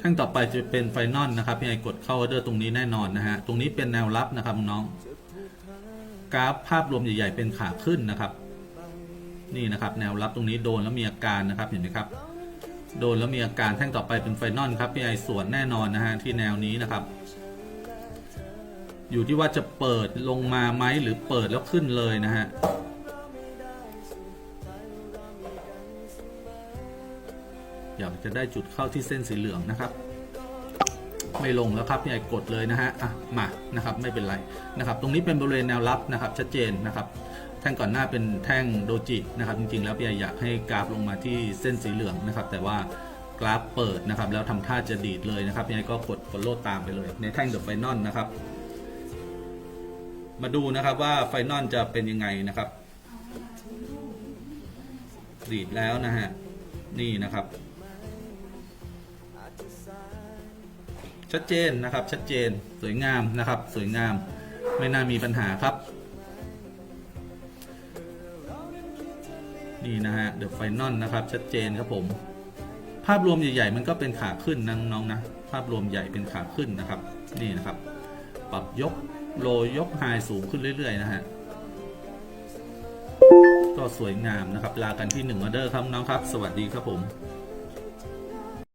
แท่งต่อไปจะเป็นไฟนอลนะครับพี่ไอกดเข้าออเดอร์ตรงนี้แน่นอนนะฮะตรงนี้เป็นแนวรับนะครับน้องกราฟภาพรวมใหญ่ๆเป็นขาขึ้นนะครับ นี่นะครับแนวรับตรงนี้โดนแล้วมีอาการนะครับเห็นไหมครับ โดนแล้วมีอาการแท่งต่อไปเป็นไฟนอลครับพี่ไอสวนแน่นอนนะฮะที่แนวนี้นะครับ อยู่ที่ว่าจะเปิดลงมาไหมหรือเปิดแล้วขึ้นเลยนะฮะ อยากจะได้จุดเข้าที่เส้นสีเหลืองนะครับ ไม่ลงแล้วครับพี่ไอกดเลยนะฮะอะมานะครับไม่เป็นไรนะครับ ตรงนี้เป็นบริเวณแนวรับนะครับ ชัดเจนนะครับ แท่งก่อนหน้าเป็นแท่งโดจินะครับ จริงๆ แล้วพี่ไออยากให้กราฟลงมาที่เส้นสีเหลืองนะครับ แต่ว่ากราฟเปิดนะครับ แล้วทำท่าจะดีดเลยนะครับพี่ไอก็กด follow ตามไปเลย ในแท่งเดอะไฟนอลนะครับ มาดูนะครับว่าไฟนอลจะเป็นยังไงนะครับดีดแล้วนะฮะ นี่นะครับ ชัดเจนนะครับ ชัดเจนสวยงามนะครับ สวยงามไม่น่ามีปัญหาครับ นี่นะฮะเดอะไฟนอลนะครับ ชัดเจนครับผม ภาพรวมใหญ่ๆ มันก็เป็นขาขึ้นนะน้องๆนะ ภาพรวมใหญ่เป็นขาขึ้นนะครับ นี่นะครับ ปรับยกโลยกไฮสูงขึ้นเรื่อยๆ นะฮะก็สวยงามนะครับ ลากันที่หนึ่งออเดอร์ครับน้องครับ สวัสดีครับผม